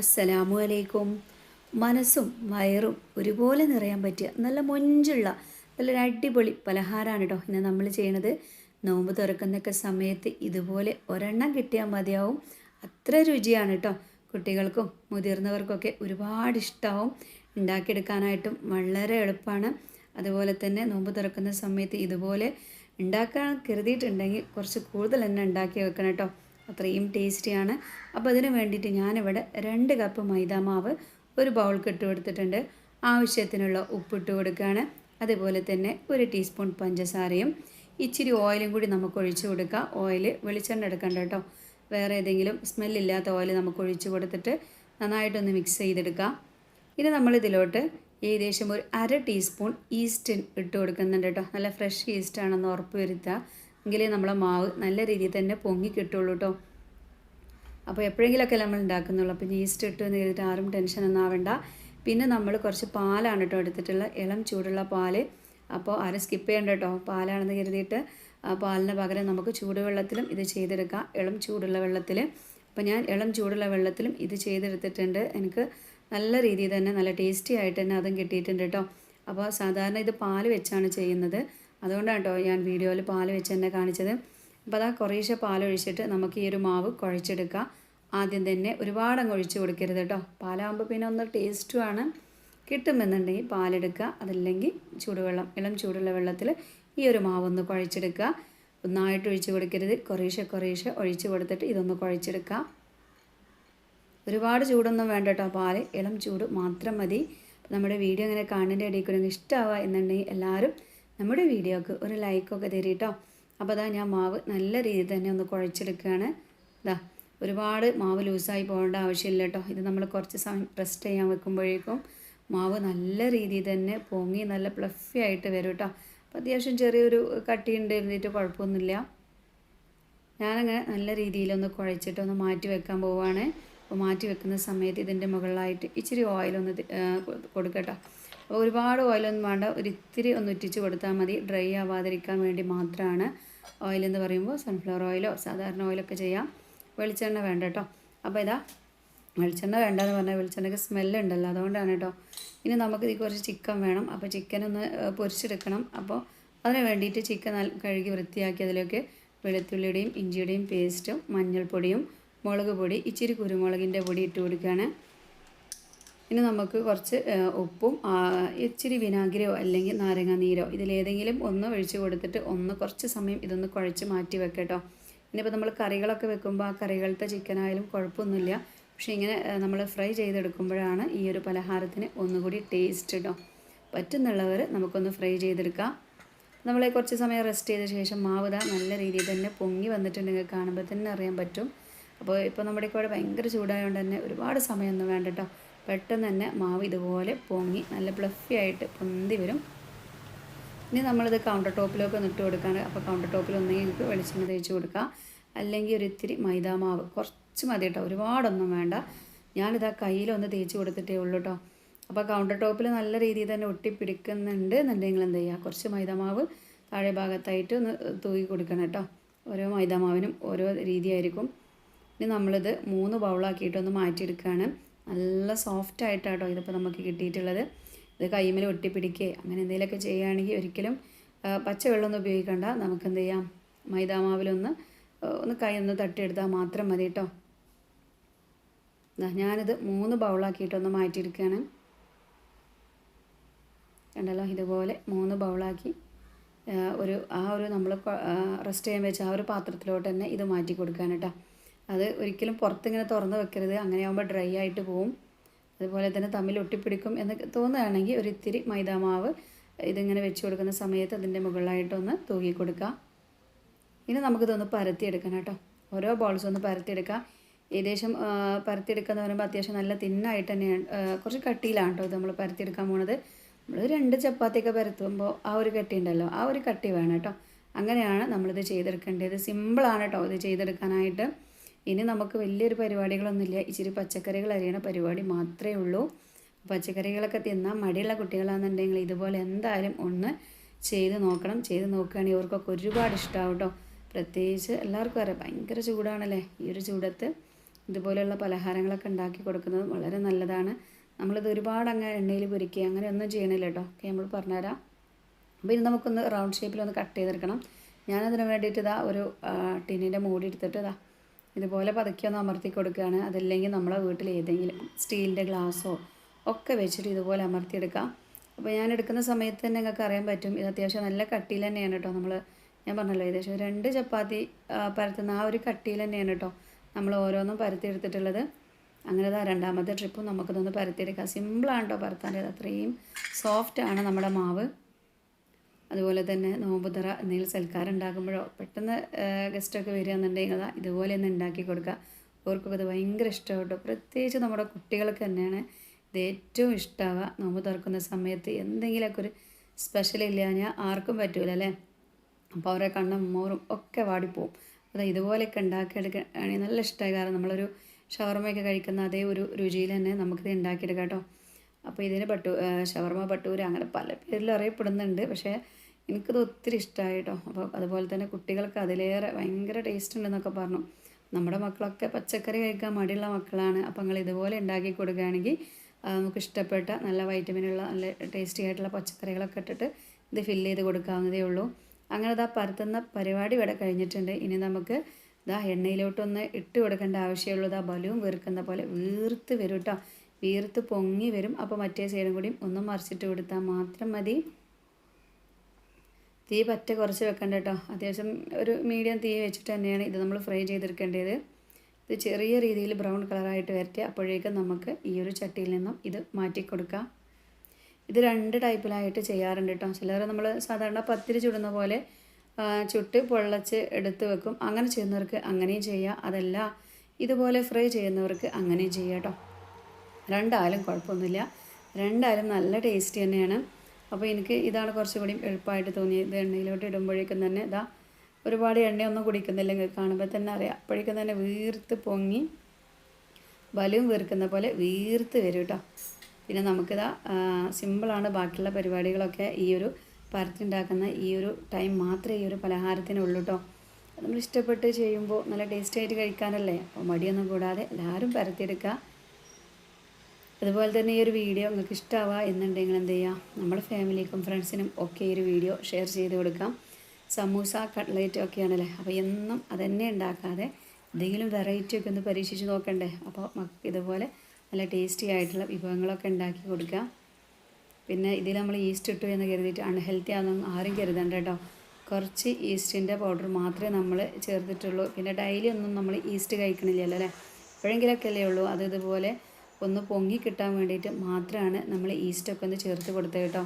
അസ്സലാമു അലൈക്കും. മനസ്സും വയറും ഒരുപോലെ നിറയാൻ പറ്റിയ നല്ല മൊഞ്ചുള്ള നല്ലൊരു അടിപൊളി പലഹാരമാണ് കേട്ടോ ഇന്ന് നമ്മൾ ചെയ്യണത്. നോമ്പ് തുറക്കുന്നൊക്കെ സമയത്ത് ഇതുപോലെ ഒരെണ്ണം കിട്ടിയാൽ മതിയാവും. അത്ര രുചിയാണ് കേട്ടോ കുട്ടികൾക്കും മുതിർന്നവർക്കൊക്കെ ഒരുപാട് ഇഷ്ടമാവും ഉണ്ടാക്കിയെടുക്കാനായിട്ടും വളരെ എളുപ്പമാണ് അതുപോലെ തന്നെ നോമ്പ് തുറക്കുന്ന സമയത്ത് ഇതുപോലെ ഉണ്ടാക്കാൻ കരുതിയിട്ടുണ്ടെങ്കിൽ കുറച്ച് കൂടുതൽ തന്നെ ഉണ്ടാക്കി വെക്കണം കേട്ടോ അത്രയും ടേസ്റ്റിയാണ്. അപ്പോൾ അതിന് വേണ്ടിയിട്ട് ഞാനിവിടെ രണ്ട് കപ്പ് മൈദാമാവ് ഒരു ബൗൾ ഇട്ട് കൊടുത്തിട്ടുണ്ട്. ആവശ്യത്തിനുള്ള ഉപ്പിട്ട് കൊടുക്കുകയാണ്. അതുപോലെ തന്നെ ഒരു ടീസ്പൂൺ പഞ്ചസാരയും ഇച്ചിരി ഓയിലും കൂടി നമുക്ക് ഒഴിച്ചു കൊടുക്കാം. ഓയിൽ വെളിച്ചെണ്ണ എടുക്കണ്ട കേട്ടോ. വേറെ ഏതെങ്കിലും സ്മെല്ലില്ലാത്ത ഓയിൽ നമുക്ക് ഒഴിച്ചു കൊടുത്തിട്ട് നന്നായിട്ടൊന്ന് മിക്സ് ചെയ്തെടുക്കാം. ഇനി നമ്മളിതിലോട്ട് ഏകദേശം ഒരു അര ടീസ്പൂൺ ഈസ്റ്റ് ഇട്ട് കൊടുക്കുന്നുണ്ട് കേട്ടോ. നല്ല ഫ്രഷ് ഈസ്റ്റാണെന്ന് ഉറപ്പ് വരുത്തുക. എങ്കിലേ നമ്മളെ മാവ് നല്ല രീതിയിൽ തന്നെ പൊങ്ങി കിട്ടുള്ളൂ കേട്ടോ അപ്പോൾ എപ്പോഴെങ്കിലുമൊക്കെ നമ്മൾ ഉണ്ടാക്കുന്നുള്ളൂ. അപ്പോൾ ഈസ്റ്റ് ഇട്ട് എന്ന് കരുതിയിട്ട് ആരും ടെൻഷൻ ഒന്നും ആവണ്ട. പിന്നെ നമ്മൾ കുറച്ച് പാലാണ് കേട്ടോ എടുത്തിട്ടുള്ള. ഇളം ചൂടുള്ള പാൽ അപ്പോൾ ആരും സ്കിപ്പ് ചെയ്യണ്ട കേട്ടോ പാലാണെന്ന് കരുതിയിട്ട് ആ പാലിന് പകരം നമുക്ക് ചൂടുവെള്ളത്തിലും ഇത് ചെയ്തെടുക്കാം. ഇളം ചൂടുള്ള വെള്ളത്തിൽ അപ്പോൾ ഞാൻ ഇളം ചൂടുള്ള വെള്ളത്തിലും ഇത് ചെയ്തെടുത്തിട്ടുണ്ട്. എനിക്ക് നല്ല രീതിയിൽ തന്നെ നല്ല ടേസ്റ്റി ആയിട്ട് തന്നെ അതും കിട്ടിയിട്ടുണ്ട് കേട്ടോ അപ്പോൾ സാധാരണ ഇത് പാൽ വെച്ചാണ് ചെയ്യുന്നത്. അതുകൊണ്ടാണ് കേട്ടോ ഞാൻ വീഡിയോയിൽ പാൽ വെച്ച് തന്നെ കാണിച്ചത്. അപ്പോൾ അതാ കുറേശ്ശെ പാലൊഴിച്ചിട്ട് നമുക്ക് ഈ ഒരു മാവ് കുഴച്ചെടുക്കാം. ആദ്യം തന്നെ ഒരുപാട് അങ്ങ് ഒഴിച്ച് കൊടുക്കരുത് കേട്ടോ. പാലാകുമ്പോൾ പിന്നെ ഒന്ന് ടേസ്റ്റുമാണ് കിട്ടുമെന്നുണ്ടെങ്കിൽ പാലെടുക്കുക അതല്ലെങ്കിൽ ചൂടുവെള്ളം ഇളം ചൂടുള്ള വെള്ളത്തിൽ ഈ ഒരു മാവ് ഒന്ന് കുഴച്ചെടുക്കുക ഒന്നായിട്ട് ഒഴിച്ച് കൊടുക്കരുത്. കുറേശ്ശെ കുറേശ്ശെ ഒഴിച്ച് കൊടുത്തിട്ട് ഇതൊന്ന് കുഴച്ചെടുക്കുക ഒരുപാട് ചൂടൊന്നും വേണ്ട കേട്ടോ പാൽ. ഇളം ചൂട് മാത്രം മതി. നമ്മുടെ വീഡിയോ ഇങ്ങനെ കാണേണ്ട ഇടയിൽ കൂടെ ഇഷ്ടമാവുക എന്നുണ്ടെങ്കിൽ എല്ലാവരും നമ്മുടെ വീഡിയോക്ക് ഒരു ലൈക്കൊക്കെ തരും കേട്ടോ അപ്പോൾ അതാ ഞാൻ മാവ് നല്ല രീതിയിൽ തന്നെ ഒന്ന് കുഴച്ചെടുക്കുകയാണ്. ഇതാ ഒരുപാട് മാവ് ലൂസായി പോകേണ്ട ആവശ്യമില്ല കേട്ടോ ഇത് നമ്മൾ കുറച്ച് സമയം റെസ്റ്റ് ചെയ്യാൻ വെക്കുമ്പോഴേക്കും മാവ് നല്ല രീതിയിൽ തന്നെ പൊങ്ങി നല്ല പ്ലഫി ആയിട്ട് വരും കേട്ടോ അപ്പോൾ അത്യാവശ്യം ചെറിയൊരു കട്ടിയുണ്ട് ഇരുന്നിട്ട് കുഴപ്പമൊന്നുമില്ല. ഞാനങ്ങനെ നല്ല രീതിയിലൊന്ന് കുഴച്ചിട്ട് ഒന്ന് മാറ്റി വെക്കാൻ പോവുകയാണ്. അപ്പോൾ മാറ്റി വെക്കുന്ന സമയത്ത് ഇതിന്റെ മുകളിലായിട്ട് ഇച്ചിരി ഓയിലൊന്ന് കൊടുക്കട്ടോ. ഒരുപാട് ഓയിലൊന്നും വേണ്ട. ഒരു ഇത്തിരി ഒന്ന് ഉറ്റിച്ച് കൊടുത്താൽ മതി. ഡ്രൈ ആവാതിരിക്കാൻ വേണ്ടി മാത്രമാണ് ഓയിൽ എന്ന് പറയുമ്പോൾ സൺഫ്ലവർ ഓയിലോ സാധാരണ ഓയിലൊക്കെ ചെയ്യാം. വെളിച്ചെണ്ണ വേണ്ട കേട്ടോ അപ്പോൾ ഇതാ വെളിച്ചെണ്ണ വേണ്ടെന്ന് പറഞ്ഞാൽ വെളിച്ചെണ്ണയ്ക്ക് സ്മെല്ലുണ്ടല്ലോ അതുകൊണ്ടാണ് കേട്ടോ ഇനി നമുക്ക് കുറച്ച് ചിക്കൻ വേണം. അപ്പോൾ ചിക്കൻ ഒന്ന് പൊരിച്ചെടുക്കണം. അപ്പോൾ അതിന് വേണ്ടിയിട്ട് ചിക്കൻ കഴുകി വൃത്തിയാക്കി അതിലേക്ക് വെളുത്തുള്ളിയുടെയും ഇഞ്ചിയുടെയും പേസ്റ്റും മഞ്ഞൾപ്പൊടിയും മുളക് പൊടി ഇച്ചിരി കുരുമുളകിന്റെ പൊടി ഇട്ട് കൊടുക്കുകയാണ്. ഇനി നമുക്ക് കുറച്ച് ഉപ്പും ഇച്ചിരി വിനാഗിരിയോ അല്ലെങ്കിൽ നാരങ്ങ നീരോ ഇതിലേതെങ്കിലും ഒന്ന് ഒഴിച്ച് കൊടുത്തിട്ട് ഒന്ന് കുറച്ച് സമയം ഇതൊന്ന് കുഴച്ച് മാറ്റി വെക്കട്ടോ. ഇനിയിപ്പോൾ നമ്മൾ കറികളൊക്കെ വെക്കുമ്പോൾ ആ കറികളത്തെ ചിക്കനായാലും കുഴപ്പമൊന്നുമില്ല. പക്ഷേ ഇങ്ങനെ നമ്മൾ ഫ്രൈ ചെയ്തെടുക്കുമ്പോഴാണ് ഈ ഒരു പലഹാരത്തിന് ഒന്നുകൂടി ടേസ്റ്റ് കേട്ടോ പറ്റുന്നുള്ളവർ നമുക്കൊന്ന് ഫ്രൈ ചെയ്തെടുക്കാം. നമ്മൾ കുറച്ച് സമയം റെസ്റ്റ് ചെയ്ത ശേഷം മാവ് നല്ല രീതിയിൽ തന്നെ പൊങ്ങി വന്നിട്ടുണ്ടെങ്കിൽ കാണുമ്പോൾ തന്നെ അറിയാൻ പറ്റും. അപ്പോൾ ഇപ്പോൾ നമ്മുടെ കൂടെ ഭയങ്കര ചൂടായതുകൊണ്ട് തന്നെ ഒരുപാട് സമയമൊന്നും വേണ്ട കേട്ടോ പെട്ടെന്ന് തന്നെ മാവ് ഇതുപോലെ പൊങ്ങി നല്ല പ്ലഫി ആയിട്ട് പൊന്തി വരും. ഇനി നമ്മളിത് കൗണ്ടർ ടോപ്പിലൊക്കെ ഒന്ന് ഇട്ട് കൊടുക്കുകയാണ് അപ്പോൾ കൗണ്ടർ ടോപ്പിൽ ഒന്നെങ്കിൽ നമുക്ക് വെളിച്ചെണ്ണ തേച്ച് കൊടുക്കുക അല്ലെങ്കിൽ ഒരു ഇത്തിരി മൈദാമാവ് കുറച്ച് മതി കേട്ടോ. ഒരുപാടൊന്നും വേണ്ട. ഞാനിതാ കയ്യിലൊന്ന് തേച്ച് കൊടുത്തിട്ടേ ഉള്ളൂ കേട്ടോ അപ്പോൾ കൗണ്ടർ ടോപ്പിൽ നല്ല രീതിയിൽ തന്നെ ഒട്ടിപ്പിടിക്കുന്നുണ്ട് എന്നുണ്ടെങ്കിൽ എന്ത് ചെയ്യുക കുറച്ച് മൈദാമാവ് താഴെ ഭാഗത്തായിട്ട് ഒന്ന് തൂക്കി കൊടുക്കണം കേട്ടോ ഓരോ മൈദാമാവിനും ഓരോ രീതിയായിരിക്കും. ഇനി നമ്മളിത് മൂന്ന് ബൗളാക്കിയിട്ടൊന്ന് മാറ്റിയെടുക്കുകയാണ് നല്ല സോഫ്റ്റ് ആയിട്ടാട്ടോ ഇതിപ്പോൾ നമുക്ക് കിട്ടിയിട്ടുള്ളത്. ഇത് കൈമേൽ ഒട്ടിപ്പിടിക്കുക അങ്ങനെ എന്തെങ്കിലുമൊക്കെ ചെയ്യുകയാണെങ്കിൽ ഒരിക്കലും പച്ചവെള്ളമൊന്നും ഉപയോഗിക്കണ്ട. നമുക്ക് എന്ത് ചെയ്യാം? മൈദാമാവിലൊന്ന് ഒന്ന് കൈ ഒന്ന് തട്ടിയെടുത്താൽ മാത്രം മതി കേട്ടോ ഞാനിത് മൂന്ന് ബൗളാക്കിയിട്ടൊന്ന് മാറ്റിയെടുക്കുകയാണ് കണ്ടല്ലോ? ഇതുപോലെ മൂന്ന് ബൗളാക്കി ഒരു ആ ഒരു നമ്മൾ റെസ്റ്റ് ചെയ്യാൻ വെച്ച ആ ഒരു പാത്രത്തിലോട്ട് തന്നെ ഇത് മാറ്റി കൊടുക്കാൻ കേട്ടോ അത് ഒരിക്കലും പുറത്തിങ്ങനെ തുറന്ന് വെക്കരുത്. അങ്ങനെയാകുമ്പോൾ ഡ്രൈ ആയിട്ട് പോവും. അതുപോലെ തന്നെ തമ്മിൽ ഒട്ടിപ്പിടിക്കും എന്ന് തോന്നുകയാണെങ്കിൽ ഒരു ഇത്തിരി മൈദാമാവ് ഇതിങ്ങനെ വെച്ച് കൊടുക്കുന്ന സമയത്ത് അതിന്റെ മുകളിലായിട്ടൊന്ന് തൂക്കി കൊടുക്കുക. ഇനി നമുക്കിതൊന്ന് പരത്തിയെടുക്കണം കേട്ടോ. ഓരോ ബോൾസും ഒന്ന് പരത്തിയെടുക്കുക. ഏകദേശം പരത്തിയെടുക്കുക എന്ന് പറയുമ്പോൾ അത്യാവശ്യം നല്ല തിന്നായിട്ട് തന്നെയാണ് കുറച്ച് കട്ടിയിലാണ് കേട്ടോ ഇത് നമ്മൾ പരത്തിയെടുക്കാൻ പോണത്. നമ്മൾ രണ്ട് ചപ്പാത്തിയൊക്കെ പരത്തുമ്പോൾ ആ ഒരു കട്ടി ഉണ്ടല്ലോ ആ ഒരു കട്ടി വേണം കേട്ടോ. അങ്ങനെയാണ് നമ്മളിത് ചെയ്തെടുക്കേണ്ടത്. സിമ്പിളാണ് കേട്ടോ ഇത് ചെയ്തെടുക്കാനായിട്ട്. ഇനി നമുക്ക് വലിയൊരു പരിപാടികളൊന്നുമില്ല. ഇച്ചിരി പച്ചക്കറികൾ അരിയണ പരിപാടി മാത്രമേ ഉള്ളൂ. പച്ചക്കറികളൊക്കെ തിന്നാൽ മടിയുള്ള കുട്ടികളാണെന്നുണ്ടെങ്കിൽ ഇതുപോലെ എന്തായാലും ഒന്ന് ചെയ്ത് നോക്കണം. ചെയ്ത് നോക്കുകയാണെങ്കിൽ ഇവർക്കൊക്കെ ഒരുപാട് ഇഷ്ടമാവും കേട്ടോ. പ്രത്യേകിച്ച് എല്ലാവർക്കും അറിയാം ഭയങ്കര ചൂടാണല്ലേ ഈ ഒരു ചൂടത്ത്. ഇതുപോലെയുള്ള പലഹാരങ്ങളൊക്കെ ഉണ്ടാക്കി കൊടുക്കുന്നത് വളരെ നല്ലതാണ്. നമ്മളിത് ഒരുപാട് അങ്ങ് എണ്ണയിൽ പൊരിക്കുക അങ്ങനെ ഒന്നും ചെയ്യണില്ല കേട്ടോ. ഓക്കെ നമ്മൾ പറഞ്ഞുതരാം. അപ്പോൾ ഇനി നമുക്കൊന്ന് റൗണ്ട് ഷേപ്പിലൊന്ന് കട്ട് ചെയ്തെടുക്കണം. ഞാനതിന് വേണ്ടിയിട്ട് ഇതാ ഒരു ടിന്നിന്റെ മൂടി എടുത്തിട്ട് ഇതാ ഇതുപോലെ പതുക്കെ ഒന്ന് അമർത്തി കൊടുക്കുകയാണ്. അതല്ലെങ്കിൽ നമ്മളെ വീട്ടിൽ ഏതെങ്കിലും സ്റ്റീലിന്റെ ഗ്ലാസ്സോ ഒക്കെ വെച്ചിട്ട് ഇതുപോലെ അമർത്തിയെടുക്കാം. അപ്പോൾ ഞാൻ എടുക്കുന്ന സമയത്ത് തന്നെ നിങ്ങൾക്ക് അറിയാൻ പറ്റും. ഇത് അത്യാവശ്യം നല്ല കട്ടിയിൽ തന്നെയാണ് കേട്ടോ നമ്മൾ ഞാൻ പറഞ്ഞല്ലോ ഏകദേശം രണ്ട് ചപ്പാത്തി പരത്തുന്ന ആ ഒരു കട്ടിയിൽ തന്നെയാണ് കേട്ടോ നമ്മൾ ഓരോന്നും പരത്തി എടുത്തിട്ടുള്ളത് അങ്ങനെ ഇതാ രണ്ടാമത്തെ ട്രിപ്പും നമുക്കിതൊന്ന് പരത്തിയെടുക്കാം. സിമ്പിളാണ് കേട്ടോ പരത്താന്റെ അത്രയും സോഫ്റ്റാണ് നമ്മുടെ മാവ്. അതുപോലെ തന്നെ നോമ്പുതറ എന്തെങ്കിലും സൽക്കാരം ഉണ്ടാക്കുമ്പോഴോ പെട്ടെന്ന് ഗസ്റ്റൊക്കെ വരികയെന്നുണ്ടെങ്കിൽ അതാ ഇതുപോലെ ഒന്ന് ഉണ്ടാക്കി കൊടുക്കുക. അവർക്കൊക്കെ അത് ഭയങ്കര ഇഷ്ടമാട്ടോ. പ്രത്യേകിച്ച് നമ്മുടെ കുട്ടികൾക്ക് തന്നെയാണ് ഇത് ഏറ്റവും ഇഷ്ടമാവുക നോമ്പ് തുറക്കുന്ന സമയത്ത് എന്തെങ്കിലുമൊക്കെ ഒരു സ്പെഷ്യൽ ഇല്ല ഞാൻ ആർക്കും പറ്റൂല അല്ലേ? അപ്പോൾ അവരെ കണ്ണും മോറും ഒക്കെ വാടിപ്പോവും. അത് ഇതുപോലെയൊക്കെ ഉണ്ടാക്കിയെടുക്കുകയാണെങ്കിൽ നല്ല ഇഷ്ടമായി. കാരണം നമ്മളൊരു ഷവർമയൊക്കെ കഴിക്കുന്ന അതേ ഒരു രുചിയിൽ തന്നെ നമുക്കിത് ഉണ്ടാക്കിയെടുക്കാം കേട്ടോ. അപ്പോൾ ഇതിന് പട്ടു ഷവർമ പട്ടൂര് അങ്ങനെ പല പേരിൽ അറിയപ്പെടുന്നുണ്ട്. പക്ഷേ എനിക്കത് ഒത്തിരി ഇഷ്ടമായി കേട്ടോ അപ്പോൾ അതുപോലെ തന്നെ കുട്ടികൾക്ക് അതിലേറെ ഭയങ്കര ടേസ്റ്റ് ഉണ്ടെന്നൊക്കെ പറഞ്ഞു. നമ്മുടെ മക്കളൊക്കെ പച്ചക്കറി കഴിക്കാൻ മടിയുള്ള മക്കളാണ്. അപ്പോൾ നിങ്ങൾ ഇതുപോലെ ഉണ്ടാക്കി കൊടുക്കുകയാണെങ്കിൽ നമുക്ക് ഇഷ്ടപ്പെട്ട നല്ല വൈറ്റമിനുള്ള നല്ല ടേസ്റ്റി ആയിട്ടുള്ള പച്ചക്കറികളൊക്കെ ഇട്ടിട്ട് ഇത് ഫില്ല് ചെയ്ത് കൊടുക്കാവുന്നതേ ഉള്ളൂ. അങ്ങനെ ഇതാ പരത്തുന്ന പരിപാടി ഇവിടെ കഴിഞ്ഞിട്ടുണ്ട്. ഇനി നമുക്ക് ഇതാ എണ്ണയിലോട്ടൊന്ന് ഇട്ട് കൊടുക്കേണ്ട ആവശ്യമുള്ളൂ ഇതാ ബലവും വീർക്കുന്ന പോലെ വീർത്ത് വരും കേട്ടോ വീർത്ത് പൊങ്ങി വരും. അപ്പോൾ മറ്റേ സൈഡും കൂടിയും ഒന്ന് മറിച്ചിട്ട് കൊടുത്താൽ മാത്രം മതി. തീ പറ്റ കുറച്ച് വെക്കണ്ട കേട്ടോ അത്യാവശ്യം ഒരു മീഡിയം തീ വെച്ചിട്ട് തന്നെയാണ് ഇത് നമ്മൾ ഫ്രൈ ചെയ്തെടുക്കേണ്ടത്. ഇത് ചെറിയ രീതിയിൽ ബ്രൗൺ കളറായിട്ട് വരട്ടെ അപ്പോഴേക്കും നമുക്ക് ഈ ഒരു ചട്ടിയിൽ നിന്നും ഇത് മാറ്റി കൊടുക്കാം. ഇത് രണ്ട് ടൈപ്പിലായിട്ട് ചെയ്യാറുണ്ട് കേട്ടോ ചിലർ നമ്മൾ സാധാരണ പത്തിരി ചുടുന്ന പോലെ ചുട്ട് പൊള്ളച്ച് എടുത്ത് വെക്കും. അങ്ങനെ ചെയ്യുന്നവർക്ക് അങ്ങനെയും ചെയ്യാം. അതല്ല ഇതുപോലെ ഫ്രൈ ചെയ്യുന്നവർക്ക് അങ്ങനെയും ചെയ്യാം കേട്ടോ രണ്ടായാലും കുഴപ്പമൊന്നുമില്ല. രണ്ടായാലും നല്ല ടേസ്റ്റി തന്നെയാണ്. അപ്പോൾ എനിക്ക് ഇതാണ് കുറച്ചുകൂടി എളുപ്പമായിട്ട് തോന്നിയത് എണ്ണയിലോട്ട് ഇടുമ്പോഴേക്കും തന്നെ ഇതാ ഒരുപാട് എണ്ണയൊന്നും കുടിക്കുന്നില്ലെങ്കിൽ കാണുമ്പോൾ തന്നെ അറിയാം. അപ്പോഴേക്കും തന്നെ വീർത്ത് പൊങ്ങി ബലവും വീർക്കുന്ന പോലെ വീർത്ത് വരും കേട്ടോ. പിന്നെ നമുക്കിതാ സിമ്പിളാണ് ബാക്കിയുള്ള പരിപാടികളൊക്കെ ഈ ഒരു പരത്തുണ്ടാക്കുന്ന ഈ ഒരു ടൈം മാത്രമേ ഈ ഒരു പലഹാരത്തിനുള്ളൂ കേട്ടോ. നമ്മൾ ഇഷ്ടപ്പെട്ട് ചെയ്യുമ്പോൾ നല്ല ടേസ്റ്റായിട്ട് കഴിക്കാനല്ലേ? അപ്പോൾ മടിയൊന്നും കൂടാതെ എല്ലാവരും പരത്തിയെടുക്കുക. അതുപോലെ തന്നെ ഈ ഒരു വീഡിയോ നിങ്ങൾക്ക് ഇഷ്ടമാവുക എന്നുണ്ടെങ്കിൽ എന്ത് ചെയ്യുക നമ്മുടെ ഫാമിലിക്കും ഫ്രണ്ട്സിനും ഒക്കെ ഈ ഒരു വീഡിയോ ഷെയർ ചെയ്ത് കൊടുക്കാം. സമൂസ കട്ട്ലേറ്റ് ഒക്കെയാണല്ലേ? അപ്പോൾ എന്നും അതന്നെ ഉണ്ടാക്കാതെ എന്തെങ്കിലും വെറൈറ്റി ഒക്കെ ഒന്ന് പരീക്ഷിച്ച് നോക്കണ്ടേ? അപ്പോൾ ഇതുപോലെ നല്ല ടേസ്റ്റി ആയിട്ടുള്ള വിഭവങ്ങളൊക്കെ ഉണ്ടാക്കി കൊടുക്കുക. പിന്നെ ഇതിൽ നമ്മൾ ഈസ്റ്റ് ഇട്ടു എന്ന് കരുതിയിട്ട് അൺഹെൽത്തി ആണെന്നൊന്നും ആരും കരുതണ്ട കേട്ടോ. കുറച്ച് ഈസ്റ്റിന്റെ പൗഡർ മാത്രമേ നമ്മൾ ചേർത്തിട്ടുള്ളൂ. പിന്നെ ഡെയിലി ഒന്നും നമ്മൾ ഈസ്റ്റ് കഴിക്കണില്ലല്ലോ അല്ലേ? എപ്പോഴെങ്കിലൊക്കെ അല്ലേ ഉള്ളൂ. അത് ഇതുപോലെ ഒന്ന് പൊങ്ങി കിട്ടാൻ വേണ്ടിയിട്ട് മാത്രമാണ് നമ്മൾ ഈസ്റ്റൊക്കെ ഒന്ന് ചേർത്ത് കൊടുത്തത് കേട്ടോ.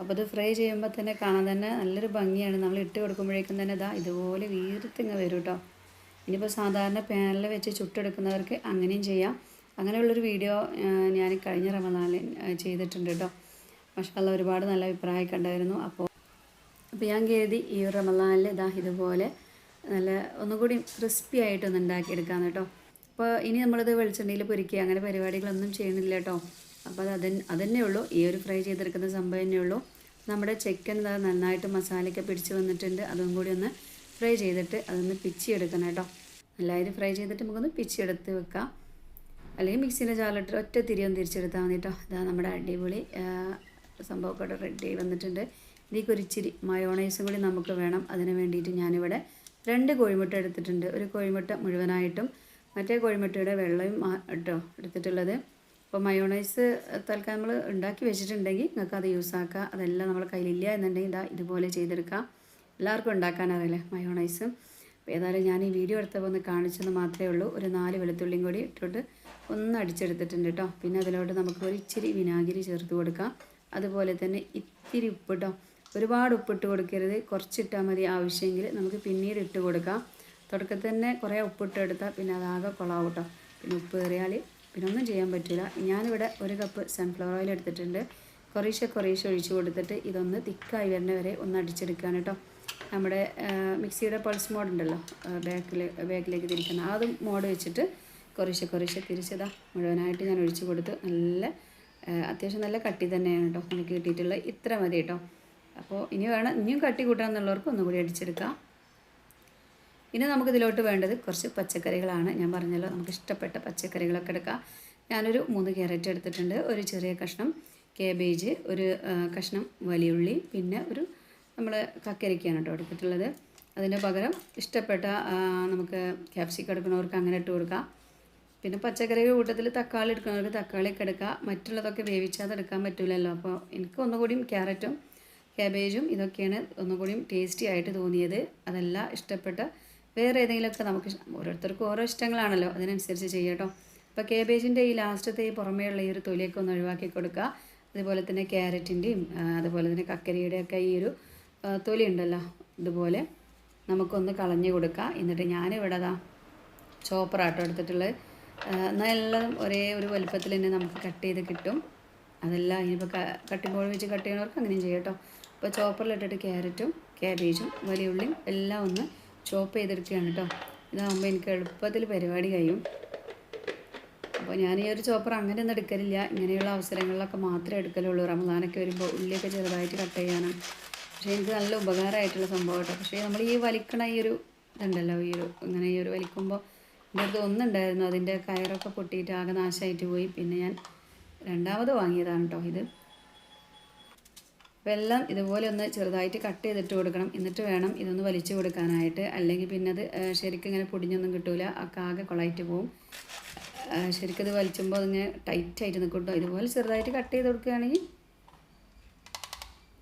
അപ്പോൾ ഇത് ഫ്രൈ ചെയ്യുമ്പോൾ തന്നെ കാണാൻ തന്നെ നല്ലൊരു ഭംഗിയാണ്. നമ്മൾ ഇട്ട് കൊടുക്കുമ്പോഴേക്കും തന്നെ ഇതാ ഇതുപോലെ വീർത്തിങ്ങ് വരും കേട്ടോ. ഇനിയിപ്പോൾ സാധാരണ പാനിൽ വെച്ച് ചുട്ടെടുക്കുന്നവർക്ക് അങ്ങനെയും ചെയ്യാം. അങ്ങനെയുള്ളൊരു വീഡിയോ ഞാൻ കഴിഞ്ഞ റമദാനിൽ ചെയ്തിട്ടുണ്ട് കേട്ടോ. പക്ഷേ ഒരുപാട് നല്ല അഭിപ്രായമൊക്കെ ഉണ്ടായിരുന്നു. അപ്പോൾ അപ്പോൾ ഞാൻ കരുതി ഈ റമദാനിൽ ഇതാ ഇതുപോലെ നല്ല ഒന്നുകൂടി ക്രിസ്പി ആയിട്ടൊന്ന് ഉണ്ടാക്കിയെടുക്കാമെന്ന് കേട്ടോ. അപ്പോൾ ഇനി നമ്മളിത് വെളിച്ചെണ്ണയിൽ പൊരിക്കുക. അങ്ങനെ പരിപാടികളൊന്നും ചെയ്യണില്ല കേട്ടോ. അപ്പോൾ അത് അതന്നെ അതന്നെ ഉള്ളൂ. ഈ ഒരു ഫ്രൈ ചെയ്തെടുക്കുന്ന സംഭവം തന്നെ ഉള്ളൂ. നമ്മുടെ ചിക്കൻ നന്നായിട്ട് മസാലയൊക്കെ പിടിച്ച് വന്നിട്ടുണ്ട്. അതും കൂടി ഒന്ന് ഫ്രൈ ചെയ്തിട്ട് അതൊന്ന് പിച്ചിയെടുക്കണം കേട്ടോ. നല്ലതായിട്ട് ഫ്രൈ ചെയ്തിട്ട് നമുക്കൊന്ന് പിച്ചിയെടുത്ത് വെക്കാം. അല്ലെങ്കിൽ മിക്സിയിലെ ചാലിട്ട് ഒറ്റ തിരിയൊന്ന് തിരിച്ചെടുത്താൽ മതി കേട്ടോ. ഇതാ നമ്മുടെ അടിപൊളി സംഭവമൊക്കെ റെഡി വന്നിട്ടുണ്ട്. ഇതിലേക്ക് ഒരു ഇച്ചിരി മയോണൈസും കൂടി നമുക്ക് വേണം. അതിന് വേണ്ടിയിട്ട് ഞാനിവിടെ രണ്ട് കോഴിമുട്ട എടുത്തിട്ടുണ്ട്. ഒരു കോഴിമുട്ട മുഴുവനായിട്ടും മറ്റേ കോഴിമുട്ടയുടെ വെള്ളയും മാ- കേട്ടോ എടുത്തിട്ടുള്ളത്. അപ്പോൾ മയോണൈസ് തൽക്കാലം നമ്മൾ ഉണ്ടാക്കി വെച്ചിട്ടുണ്ടെങ്കിൽ നിങ്ങൾക്ക് അത് യൂസ് ആക്കുക അതെല്ലാം നമ്മൾ കയ്യിലില്ല എന്നുണ്ടെങ്കിൽ ഇതാ ഇതുപോലെ ചെയ്തെടുക്കാം. എല്ലാവർക്കും ഉണ്ടാക്കാൻ അറിയില്ലേ മയോണൈസ്? ഏതായാലും ഞാൻ ഈ വീഡിയോ എടുത്തപ്പോൾ ഒന്ന് കാണിച്ചെന്ന് മാത്രമേ ഉള്ളൂ. ഒരു നാല് വെളുത്തുള്ളിയും കൂടി ഇട്ടിട്ട് ഒന്ന് അടിച്ചെടുത്തിട്ടുണ്ട് കേട്ടോ പിന്നെ അതിലോട്ട് നമുക്ക് ഒരു ഇച്ചിരി വിനാഗിരി ചേർത്ത് കൊടുക്കാം. അതുപോലെ തന്നെ ഇത്തിരി ഉപ്പ് കേട്ടോ ഒരുപാട് ഉപ്പിട്ട് കൊടുക്കരുത്. കുറച്ചിട്ടാൽ മതി ആവശ്യമെങ്കിൽ നമുക്ക് പിന്നീട് ഇട്ട് കൊടുക്കാം. തുടക്കത്തിൽ തന്നെ കുറേ ഉപ്പിട്ട് എടുത്താൽ പിന്നെ അതാകെ കൊളാവ് കേട്ടോ പിന്നെ ഉപ്പ് കയറിയാൽ പിന്നെ ഒന്നും ചെയ്യാൻ പറ്റില്ല ഞാനിവിടെ ഒരു കപ്പ് സൺഫ്ലവർ ഓയിൽ എടുത്തിട്ടുണ്ട്. കുറേശ്ശെ കുറേശ്ശെ ഒഴിച്ച് കൊടുത്തിട്ട് ഇതൊന്ന് തിക്കായി വരുന്ന വരെ ഒന്ന് അടിച്ചെടുക്കുകയാണ് കേട്ടോ നമ്മുടെ മിക്സിയുടെ പൾസ് മോഡ് ഉണ്ടല്ലോ ബാക്കിൽ ബാക്കിലേക്ക് തിരിക്കുന്ന അതും മോഡ് വെച്ചിട്ട് കുറേശ്ശെ കുറേശ്ശെ തിരിച്ചതാ. മുഴുവനായിട്ട് ഞാൻ ഒഴിച്ച് കൊടുത്ത് നല്ല അത്യാവശ്യം നല്ല കട്ടി തന്നെയാണ് കേട്ടോ എനിക്ക് കിട്ടിയിട്ടുള്ളത് ഇത്ര മതി കേട്ടോ അപ്പോൾ ഇനി വേണം ഇനിയും കട്ടി കൂട്ടാന്നുള്ളവർക്ക് ഒന്നുകൂടി അടിച്ചെടുക്കാം. ഇനി നമുക്കിതിലോട്ട് വേണ്ടത് കുറച്ച് പച്ചക്കറികളാണ്. ഞാൻ പറഞ്ഞല്ലോ നമുക്ക് ഇഷ്ടപ്പെട്ട പച്ചക്കറികളൊക്കെ എടുക്കാം. ഞാനൊരു മൂന്ന് ക്യാരറ്റ് എടുത്തിട്ടുണ്ട്. ഒരു ചെറിയ കഷ്ണം കേബേജ് ഒരു കഷ്ണം വലിയുള്ളി പിന്നെ ഒരു നമ്മൾ കക്കരിക്കാണ് കേട്ടോ എടുത്തിട്ടുള്ളത്. അതിന് പകരം ഇഷ്ടപ്പെട്ട നമുക്ക് ക്യാപ്സിക്കം എടുക്കുന്നവർക്ക് അങ്ങനെ ഇട്ട് കൊടുക്കാം. പിന്നെ പച്ചക്കറിയുടെ കൂട്ടത്തിൽ തക്കാളി എടുക്കുന്നവർക്ക് തക്കാളിയൊക്കെ എടുക്കാം. മറ്റുള്ളതൊക്കെ വേവിച്ചാതെ എടുക്കാൻ പറ്റില്ലല്ലോ അപ്പോൾ എനിക്ക് ഒന്നുകൂടിയും ക്യാരറ്റും ക്യാബേജും ഇതൊക്കെയാണ് ഒന്നുകൂടിയും ടേസ്റ്റി ആയിട്ട് തോന്നിയത്. അതെല്ലാം ഇഷ്ടപ്പെട്ട വേറെ ഏതെങ്കിലുമൊക്കെ നമുക്ക് ഓരോരുത്തർക്കും ഓരോ ഇഷ്ടങ്ങളാണല്ലോ. അതിനനുസരിച്ച് ചെയ്യട്ടോ അപ്പോൾ കേബേജിന്റെ ഈ ലാസ്റ്റത്തെ ഈ പുറമേയുള്ള ഈ ഒരു തൊലിയൊക്കെ ഒന്ന് ഒഴിവാക്കി കൊടുക്കുക. അതുപോലെ തന്നെ ക്യാരറ്റിന്റെയും അതുപോലെ തന്നെ കക്കരിയുടെയൊക്കെ ഈ ഒരു തൊലി ഉണ്ടല്ലോ. ഇതുപോലെ നമുക്കൊന്ന് കളഞ്ഞു കൊടുക്കുക. എന്നിട്ട് ഞാനിവിടെ അതാ ചോപ്പറാട്ടോ എടുത്തിട്ടുള്ളത്. എന്നാൽ ഒരേ ഒരു വലുപ്പത്തിൽ തന്നെ നമുക്ക് കട്ട് ചെയ്ത് കിട്ടും. അതെല്ലാം ഇനിയിപ്പോൾ കട്ടിമ്പോൾ വെച്ച് കട്ട് ചെയ്യണവർക്ക് അങ്ങനെയും ചെയ്യാം കേട്ടോ അപ്പോൾ ചോപ്പറിലിട്ടിട്ട് ക്യാരറ്റും ക്യാബേജും വലിയ ഉള്ളിയും എല്ലാം ഒന്ന് ചോപ്പ് ചെയ്തെടുക്കുകയാണ് കേട്ടോ ഇതാകുമ്പോൾ എനിക്ക് എളുപ്പത്തിൽ പരിപാടി കഴിയും. അപ്പോൾ ഞാൻ ഈ ഒരു ചോപ്പർ അങ്ങനെ ഒന്നും എടുക്കലില്ല. ഇങ്ങനെയുള്ള അവസരങ്ങളിലൊക്കെ മാത്രമേ എടുക്കലുള്ളൂ. റമദാനൊക്കെ വരുമ്പോൾ ഉള്ളിയൊക്കെ ചെറുതായിട്ട് കട്ട് ചെയ്യാനും. പക്ഷേ എനിക്ക് നല്ല ഉപകാരമായിട്ടുള്ള സംഭവം കേട്ടോ പക്ഷേ നമ്മൾ ഈ വലിക്കണ ഈ ഒരു ഇതുണ്ടല്ലോ ഈ ഒരു ഇങ്ങനെ ഈ ഒരു വലിക്കുമ്പോൾ എന്റെ അടുത്ത് ഒന്നുണ്ടായിരുന്നു. അതിന്റെ കയറൊക്കെ പൊട്ടിയിട്ട് ആകെ നാശമായിട്ട് പോയി. പിന്നെ ഞാൻ രണ്ടാമത് വാങ്ങിയതാണ് കേട്ടോ ഇത്. എല്ലാം ഇതുപോലെ ഒന്ന് ചെറുതായിട്ട് കട്ട് ചെയ്തിട്ട് കൊടുക്കണം. എന്നിട്ട് വേണം ഇതൊന്ന് വലിച്ചു കൊടുക്കാനായിട്ട്. അല്ലെങ്കിൽ പിന്നെ അത് ശരിക്കും ഇങ്ങനെ പൊടിഞ്ഞൊന്നും കിട്ടൂല. ഒക്കെ ആകെ കൊളായിട്ട് പോവും. ശരിക്കും ഇത് വലിച്ചുമ്പോൾ അതിങ്ങനെ ടൈറ്റായിട്ട് നിൽക്കും കേട്ടോ ഇതുപോലെ ചെറുതായിട്ട് കട്ട് ചെയ്ത് കൊടുക്കുകയാണെങ്കിൽ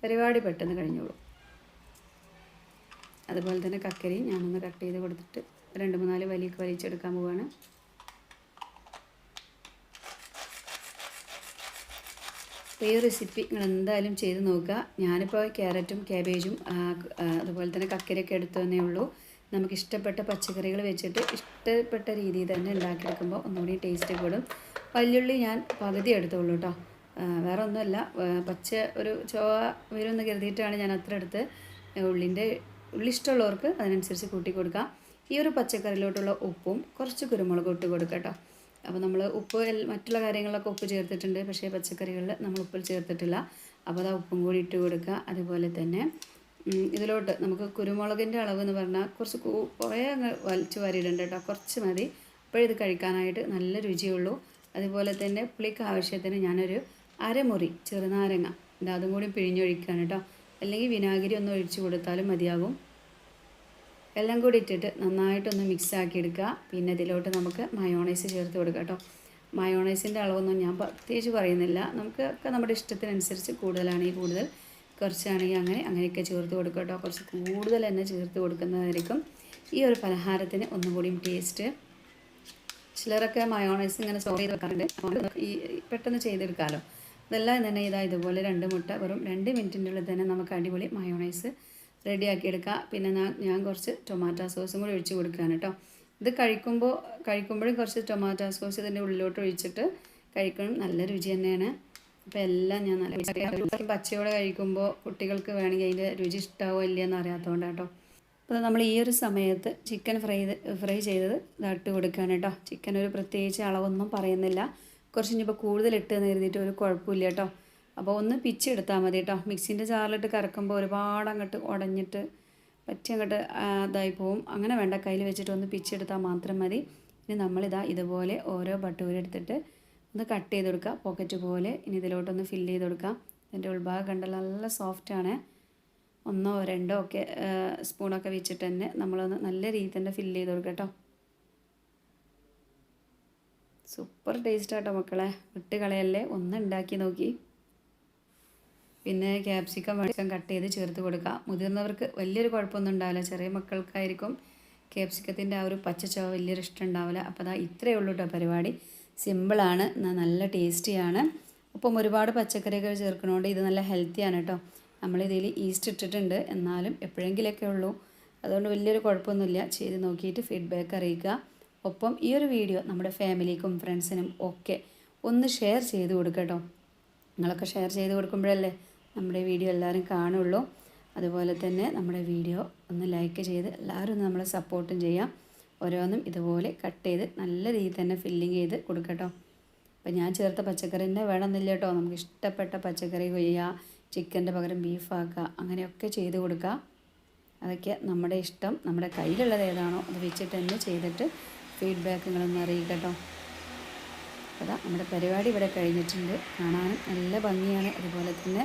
പരിപാടി പെട്ടെന്ന് കഴിഞ്ഞോളൂ. അതുപോലെ തന്നെ കക്കരിയും ഞാനൊന്ന് കട്ട് ചെയ്ത് കൊടുത്തിട്ട് രണ്ട് മൂന്നാൽ വലിയൊക്കെ വലിച്ചെടുക്കാൻ പോവാണ്. അപ്പോൾ ഈ റെസിപ്പി നിങ്ങൾ എന്തായാലും ചെയ്ത് നോക്കുക. ഞാനിപ്പോൾ ക്യാരറ്റും ക്യാബേജും അതുപോലെ തന്നെ കക്കരയൊക്കെ എടുത്തു തന്നേ ഉള്ളൂ. നമുക്ക് ഇഷ്ടപ്പെട്ട പച്ചക്കറികൾ വെച്ചിട്ട് ഇഷ്ടപ്പെട്ട രീതിയിൽ തന്നെ ഉണ്ടാക്കിയെടുക്കുമ്പോൾ ഒന്നുകൂടി ടേസ്റ്റ് കൂടും. വല്യുള്ളി ഞാൻ പകുതി എടുത്തുള്ളൂ കേട്ടോ. വേറെ ഒന്നുമല്ല. പച്ച ഒരു ചോവ വരുമെന്ന് കരുതിയിട്ടാണ് ഞാൻ അത്ര എടുത്ത് ഉള്ളിന്റെ ഉള്ളി ഇഷ്ടമുള്ളവർക്ക് അതിനനുസരിച്ച് കൂട്ടി കൊടുക്കാം. ഈ ഒരു പച്ചക്കറിയിലോട്ടുള്ള ഉപ്പും കുറച്ച് കുരുമുളകും ഇട്ട് കൊടുക്കാം കേട്ടോ. അപ്പോൾ നമ്മൾ ഉപ്പ് മറ്റുള്ള കാര്യങ്ങളിലൊക്കെ ഉപ്പ് ചേർത്തിട്ടുണ്ട്. പക്ഷേ പച്ചക്കറികളിൽ നമ്മൾ ഉപ്പിൽ ചേർത്തിട്ടില്ല. അപ്പോൾ അത് ഉപ്പും കൂടി ഇട്ട് കൊടുക്കുക. അതുപോലെ തന്നെ ഇതിലോട്ട് നമുക്ക് കുരുമുളകിന്റെ അളവ് എന്ന് പറഞ്ഞാൽ കുറച്ച് കുറേ അങ്ങ് വലിച്ചു വാരിയിടുണ്ട് കേട്ടോ. കുറച്ച് മതി. അപ്പോഴിത് കഴിക്കാനായിട്ട് നല്ല രുചിയുള്ളൂ. അതുപോലെ തന്നെ പുളിക്ക് ആവശ്യത്തിന് ഞാനൊരു അരമുറി ചെറുനാരങ്ങ. അതും കൂടി പിഴിഞ്ഞൊഴിക്കുകയാണ് കേട്ടോ. അല്ലെങ്കിൽ വിനാഗിരി ഒന്ന് ഒഴിച്ച് കൊടുത്താലും മതിയാകും. എല്ലാം കൂടി ഇട്ടിട്ട് നന്നായിട്ടൊന്ന് മിക്സ് ആക്കി എടുക്കുക പിന്നെ ഇതിലോട്ട് നമുക്ക് മയോണൈസ് ചേർത്ത് കൊടുക്കുക കേട്ടോ. മയോണൈസിന്റെ അളവൊന്നും ഞാൻ പ്രത്യേകിച്ച് പറയുന്നില്ല. നമുക്ക് ഒക്കെ നമ്മുടെ ഇഷ്ടത്തിനനുസരിച്ച് കൂടുതലാണെങ്കിൽ കൂടുതൽ കുറച്ചാണെങ്കിൽ അങ്ങനെ അങ്ങനെയൊക്കെ ചേർത്ത് കൊടുക്കുക കേട്ടോ. കുറച്ച് കൂടുതൽ തന്നെ ചേർത്ത് കൊടുക്കുന്നതായിരിക്കും ഈ ഒരു പലഹാരത്തിന് ഒന്നും കൂടിയും ടേസ്റ്റ് ചിലരൊക്കെ മയോണൈസ് ഇങ്ങനെ സ്റ്റോർ ചെയ്ത് വെക്കാറുണ്ട്. ഈ പെട്ടെന്ന് ചെയ്തെടുക്കാമല്ലോ ഇതെല്ലാം തന്നെ ഇതാ ഇതുപോലെ രണ്ട് മുട്ട വെറും രണ്ട് മിനിറ്റിന്റെ ഉള്ളിൽ തന്നെ നമുക്ക് അടിപൊളി മയോണൈസ് റെഡിയാക്കി എടുക്കാം പിന്നെ ഞാൻ ഞാൻ കുറച്ച് ടൊമാറ്റോ സോസും കൂടി ഒഴിച്ച് കൊടുക്കുകയാണ് കേട്ടോ. ഇത് കഴിക്കുമ്പോൾ കഴിക്കുമ്പോഴും കുറച്ച് ടൊമാറ്റോ സോസ് ഇതിന്റെ ഉള്ളിലോട്ട് ഒഴിച്ചിട്ട് കഴിക്കണം. നല്ല രുചി തന്നെയാണ്. അപ്പോൾ എല്ലാം ഞാൻ നല്ല പച്ചയോടെ കഴിക്കുമ്പോൾ കുട്ടികൾക്ക് വേണമെങ്കിൽ അതിന്റെ രുചി ഇഷ്ടാവോ ഇല്ലയെന്ന് അറിയാത്തതുകൊണ്ട് കേട്ടോ. അപ്പോൾ നമ്മൾ ഈ ഒരു സമയത്ത് ചിക്കൻ ഫ്രൈ ഫ്രൈ ചെയ്തത് ഇട്ട് കൊടുക്കുകയാണ് കേട്ടോ. ചിക്കൻ ഒരു പ്രത്യേകിച്ച് അളവൊന്നും പറയുന്നില്ല. കുറച്ച് ഇനിയിപ്പോൾ കൂടുതൽ ഇട്ട് എന്ന് കരുതിയിട്ട് ഒരു കുഴപ്പമില്ല കേട്ടോ. അപ്പോൾ ഒന്ന് പിച്ചെടുത്താൽ മതി കേട്ടോ. മിക്സിന്റെ ജാറിലിട്ട് കറക്കുമ്പോൾ ഒരുപാട് അങ്ങോട്ട് ഉടഞ്ഞിട്ട് പറ്റി അങ്ങോട്ട് ഇതായി പോവും. അങ്ങനെ വേണ്ട കയ്യിൽ വെച്ചിട്ട് ഒന്ന് പിച്ചെടുത്താൽ മാത്രം മതി. ഇനി നമ്മളിതാ ഇതുപോലെ ഓരോ ബട്ടൂരി എടുത്തിട്ട് ഒന്ന് കട്ട് ചെയ്ത് കൊടുക്കുക. പോക്കറ്റ് പോലെ ഇനി ഇതിലോട്ടൊന്ന് ഫില്ല് ചെയ്ത് കൊടുക്കാം ഇതിന്റെ ഉൾഭാഗം കണ്ടാൽ നല്ല സോഫ്റ്റാണ് ഒന്നോ രണ്ടോ ഒക്കെ സ്പൂണൊക്കെ വെച്ചിട്ട് തന്നെ നമ്മളൊന്ന് നല്ല രീതിയിൽ തന്നെ ഫില്ല് ചെയ്ത് കൊടുക്കുക കേട്ടോ. സൂപ്പർ ടേസ്റ്റ് ആട്ടോ മക്കളെ. വിട്ട് കളയല്ലേ? ഒന്ന് ഉണ്ടാക്കി നോക്കി. പിന്നെ ക്യാപ്സിക്കം വെളിക്കം കട്ട് ചെയ്ത് ചേർത്ത് കൊടുക്കുക. മുതിർന്നവർക്ക് വലിയൊരു കുഴപ്പമൊന്നും ഉണ്ടാവില്ല. ചെറിയ മക്കൾക്കായിരിക്കും ക്യാപ്സിക്കത്തിന്റെ ആ ഒരു പച്ച ചവ വലിയൊരു ഇഷ്ടം ഉണ്ടാവില്ല. അപ്പോൾ അതാ ഇത്രയേ ഉള്ളൂ കേട്ടോ പരിപാടി. സിമ്പിളാണ് നല്ല ടേസ്റ്റിയാണ് ഒപ്പം ഒരുപാട് പച്ചക്കറികൾ ചേർക്കണോണ്ട് ഇത് നല്ല ഹെൽത്തിയാണ് കേട്ടോ നമ്മളിതിൽ ഈസ്റ്റ് ഇട്ടിട്ടുണ്ട്. എന്നാലും എപ്പോഴെങ്കിലൊക്കെ ഉള്ളൂ. അതുകൊണ്ട് വലിയൊരു കുഴപ്പമൊന്നുമില്ല. ചെയ്ത് നോക്കിയിട്ട് ഫീഡ്ബാക്ക് അറിയിക്കുക. ഒപ്പം ഈ ഒരു വീഡിയോ നമ്മുടെ ഫാമിലിക്കും ഫ്രണ്ട്സിനും ഒക്കെ ഒന്ന് ഷെയർ ചെയ്ത് കൊടുക്കട്ടോ കേട്ടോ നിങ്ങളൊക്കെ ഷെയർ ചെയ്ത് കൊടുക്കുമ്പോഴല്ലേ നമ്മുടെ വീഡിയോ എല്ലാവരും കാണുള്ളൂ. അതുപോലെ തന്നെ നമ്മുടെ വീഡിയോ ഒന്ന് ലൈക്ക് ചെയ്ത് എല്ലാവരും ഒന്ന് നമ്മളെ സപ്പോർട്ടും ചെയ്യാം. ഓരോന്നും ഇതുപോലെ കട്ട് ചെയ്ത് നല്ല രീതിയിൽ തന്നെ ഫില്ലിങ് ചെയ്ത് കൊടുക്കട്ടോ. അപ്പം ഞാൻ ചേർത്ത പച്ചക്കറി തന്നെ വേണമെന്നില്ല കേട്ടോ. നമുക്ക് ഇഷ്ടപ്പെട്ട പച്ചക്കറി കൊയ്യുക ചിക്കന്റെ പകരം ബീഫാക്കുക അങ്ങനെയൊക്കെ ചെയ്ത് കൊടുക്കുക അതൊക്കെ നമ്മുടെ ഇഷ്ടം. നമ്മുടെ കയ്യിലുള്ളത് ഏതാണോ അത് വെച്ചിട്ട് തന്നെ ചെയ്തിട്ട് ഫീഡ്ബാക്കുകളൊന്ന് അറിയിക്കട്ടോ അതാ നമ്മുടെ പരിപാടി ഇവിടെ കഴിഞ്ഞിട്ടുണ്ട്. കാണാനും നല്ല ഭംഗിയാണ്. അതുപോലെ തന്നെ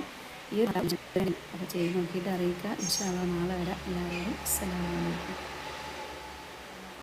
ഈ ഒരു ചെയ്ത് നോക്കിയിട്ട് അറിയിക്കുക. ഇൻഷാല്ല നാളെ വരാം. എല്ലാവരും സ്ഥലം